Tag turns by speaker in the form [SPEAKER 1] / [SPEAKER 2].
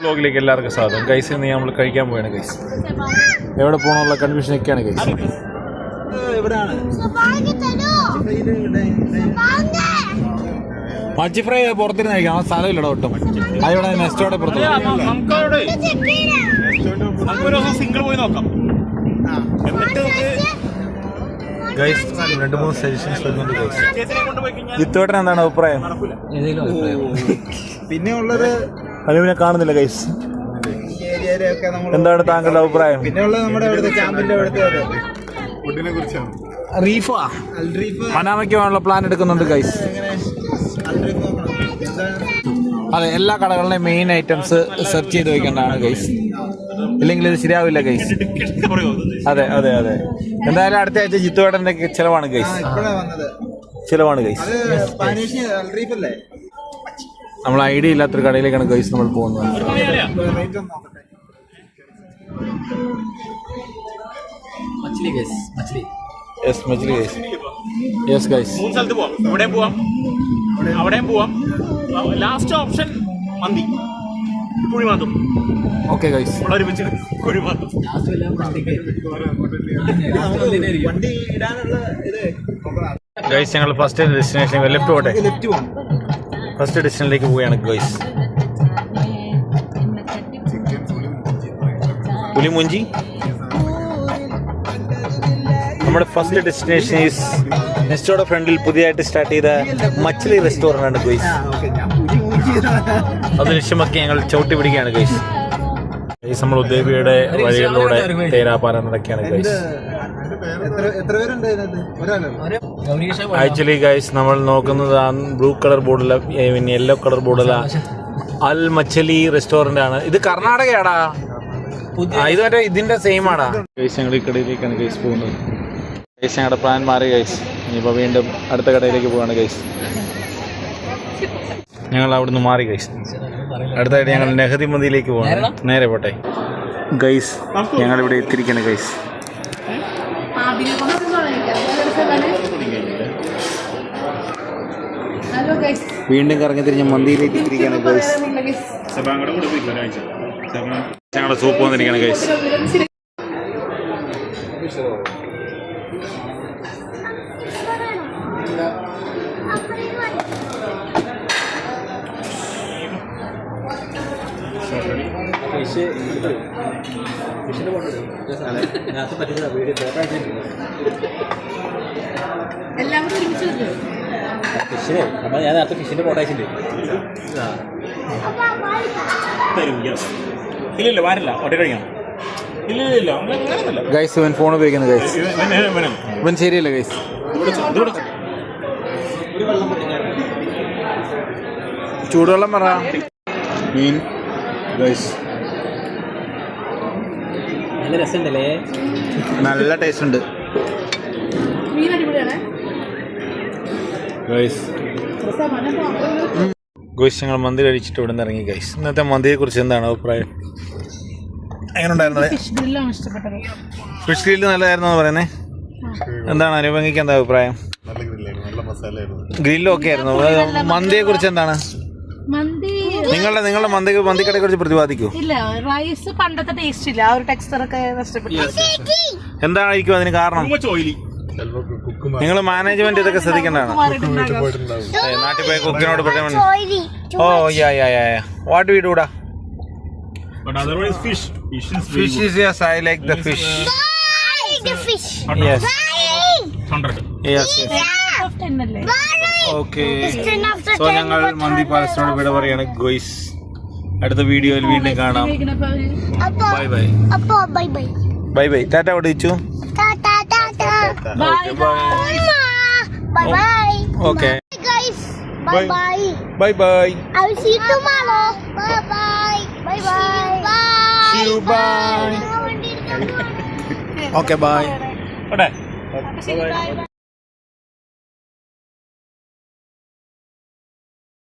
[SPEAKER 1] ബ്ലോഗിലേക്ക് എല്ലാവർക്കും സ്വാഗതം. ഗൈസ് ഇന്ന് നമ്മൾ കഴിക്കാൻ പോവാണ് ഗൈസ് എവിടെ പോകണമെന്നുള്ള കൺഫ്യൂഷൻ ഒക്കെയാണ് ഗൈസ്
[SPEAKER 2] എവിടെയാണ്
[SPEAKER 1] മച്ചി ഫ്രൈ പുറത്തിരുന്ന് കഴിക്കാം. ആ സ്ഥലമില്ല ഒട്ടും. അതിവിടെ നെസ്റ്റോടെ പുറത്ത്
[SPEAKER 3] സിംഗിൾ പോയി. നോക്കാം. എന്നിട്ട്
[SPEAKER 1] ഗൈസ് രണ്ട് മൂന്ന് സജഷൻസ് വരുന്നുണ്ട് ഗൈസ് ജിത്തോട്ടൻ എന്താണ് അഭിപ്രായം.
[SPEAKER 2] പിന്നെ ഉള്ളത്
[SPEAKER 1] അനുവിനെ കാണുന്നില്ല ഗൈസ് എന്താണ് താങ്കളുടെ അഭിപ്രായം?
[SPEAKER 2] പിന്നെയുള്ള നമ്മുടെ ക്യാമ്പിന്റെ
[SPEAKER 1] റീഫാ. പനാമയ്ക്ക് പോകാനുള്ള പ്ലാൻ എടുക്കുന്നുണ്ട് ഗൈസ് അതെ എല്ലാ കടകളിലെയും മെയിൻ ഐറ്റംസ് സെർച്ച് ചെയ്ത് വെക്കേണ്ടതാണ് ഗൈസ് ഇല്ലെങ്കിൽ ഇത് ശരിയാവില്ല ഗൈസ് അതെ അതെ അതെ. എന്തായാലും അടുത്ത ആഴ്ച ജിത്തുവേട്ടന്റെ ചിലവാണ് ഗൈസ്
[SPEAKER 2] വന്നത്
[SPEAKER 1] ചിലവാണ് ഗൈസ് നമ്മൾ ഐഡിയ ഇല്ലാത്തൊരു കടയിലേക്കാണ് ഗൈസ് നമ്മൾ പോകുന്നത്.
[SPEAKER 2] റേറ്റ് ഒന്ന് നോക്കട്ടെ
[SPEAKER 1] യെസ് മച്ചിലി ഗൈസ് യെസ് ഗൈസ്
[SPEAKER 3] മൂന്ന് സ്ഥലത്ത് പോവാം. ഇവിടെയും പോവാം. അവിടെയും പോവാം. Last option mandi. കുഴിമാത്തും
[SPEAKER 1] okay guys
[SPEAKER 3] ഇവിടെ ഒരുമിച്ച് കുഴിമാത്തും
[SPEAKER 2] വണ്ടി ഇടാനുള്ള ഇത്. നോക്കണം.
[SPEAKER 1] ഗൈസ് ഞങ്ങൾ ഫസ്റ്റ് ഡെസ്റ്റിനേഷൻ ലെഫ്റ്റ് പോട്ടെ?
[SPEAKER 2] ലെഫ്റ്റ് പോകണം
[SPEAKER 1] ഫസ്റ്റ് എഡിഷനിലേക്ക് പോവുകയാണ് ഗോയ്സ്. പുലിമുഞ്ചി? നമ്മുടെ ഫസ്റ്റ് ഡെസ്റ്റിനേഷൻ ഈസ് നെസ്റ്റോടെ ഫ്രണ്ടിൽ പുതിയതായിട്ട് സ്റ്റാർട്ട് ചെയ്ത മച്ചിലി റെസ്റ്റോറന്റ് ആണ് ഗൈസ് അതിനുശേഷമൊക്കെ ഞങ്ങൾ ചവിട്ടി പിടിക്കുകയാണ് ഗൈസ് ഗൈസ് നമ്മൾ ഉദ്ദേവിയുടെ വഴികളിലൂടെ തേരാപാരം നടക്കുകയാണ് ഗൈസ് ആക്ച്വലി ഗൈസ് നമ്മൾ നോക്കുന്നത് ആ ബ്ലൂ കളർ ബോർഡിൽ പിന്നെ യെല്ലോ കളർ ബോർഡിൽ അൽ മച്ചലി റെസ്റ്റോറന്റ് ആണ്. ഇത് കർണാടകയാടാ. ഇത് മറ്റേ ഇതിന്റെ സെയിം ആടാ. ഗൈസ് ഞങ്ങൾ ഈ കടയിലേക്കാണ് ഗൈസ് പോകുന്നത്. ഗൈസ് ഞങ്ങളുടെ പ്ലാൻ മാറി ഗൈസ് ഇനിയിപ്പോൾ വീണ്ടും അടുത്ത കടയിലേക്ക് പോവാണ് ഗൈസ് ഞങ്ങൾ അവിടുന്ന് മാറി ഗൈസ് അടുത്തായിട്ട് ഞങ്ങൾ നെഹദി മന്തിയിലേക്ക് പോവാണ്. നേരെ പോട്ടെ. ഗൈസ് ഞങ്ങളിവിടെ എത്തിയിരിക്കുകയാണ് ഗൈസ് വീണ്ടും കറങ്ങി തിരിഞ്ഞ് മന്തിയിലേക്ക് എത്തിയിരിക്കുകയാണ് ഗൈസ് ഞങ്ങളുടെ സൂപ്പ് വന്നിരിക്കുകയാണ് ഗൈസ്
[SPEAKER 4] എല്ലാം കൂടി ഒരുമിച്ച്
[SPEAKER 1] ഗൈസ് ഇവൻ ഫോൺ ഉപയോഗിക്കുന്നു ഗൈസ് ഇവൻ ശരിയല്ല ഗൈസ് ചൂടുവെള്ളം പറ. മീൻ ഗൈസ് നല്ല ടേസ്റ്റ് ഉണ്ട്.
[SPEAKER 4] മീൻ അടിപൊളിയാണ്.
[SPEAKER 1] ഗൈസ് ഞങ്ങൾ മന്തി കഴിച്ചിട്ട് ഇവിടെ നിന്ന് ഇറങ്ങി ഗൈസ് ഇന്നത്തെ മന്തിയെ കുറിച്ച് എന്താണ് അഭിപ്രായം? എങ്ങനെ ഉണ്ടായിരുന്നത്?
[SPEAKER 4] ഫിഷ്
[SPEAKER 1] ഗ്രില്ല് നല്ലതായിരുന്നു എന്ന് പറയുന്നേ? എന്താണ് അനുഭവിക്കാൻ എന്താ അഭിപ്രായം? ഗ്രില്ലൊക്കെ ആയിരുന്നു മന്തിയെ കുറിച്ച് എന്താണ്?
[SPEAKER 4] മന്തി
[SPEAKER 1] നിങ്ങളുടെ നിങ്ങളുടെ മന്തി മന്തിക്കടയെ കുറിച്ച് പ്രതിപാദിക്കൂ.
[SPEAKER 4] ഇല്ല റൈസ് പണ്ടത്തെ ടേസ്റ്റ് ഇല്ല. ആ ഒരു ടെക്സ്ചർ ഒക്കെ നഷ്ടപ്പെട്ടു.
[SPEAKER 1] എന്തായിരിക്കും അതിന് കാരണം? നിങ്ങൾ മാനേജ്മെന്റ് ഇതൊക്കെ ശ്രദ്ധിക്കേണ്ടതാണ്. നാട്ടിൽ പോയി കുക്കിനോട് ഓ yeah yeah yeah what we ഡൂടാ
[SPEAKER 3] but otherwise fish fish is
[SPEAKER 1] fish is yes I like the fish yes
[SPEAKER 3] hundred
[SPEAKER 1] yes yes
[SPEAKER 4] Of 10 അല്ലേ?
[SPEAKER 1] ഓക്കെ. സോ ഞങ്ങൾ മന്തി പാലസിനോട് വിട പറയാണ് ഗോയ്സ് അടുത്ത വീഡിയോയിൽ വീണ്ടും കാണാം. Bye bye
[SPEAKER 5] bye bye
[SPEAKER 1] bye bye tata
[SPEAKER 5] tata
[SPEAKER 4] Bye, bye.
[SPEAKER 5] Bye bye
[SPEAKER 1] okay bye bye. Okay bye
[SPEAKER 3] ഓട്ടെ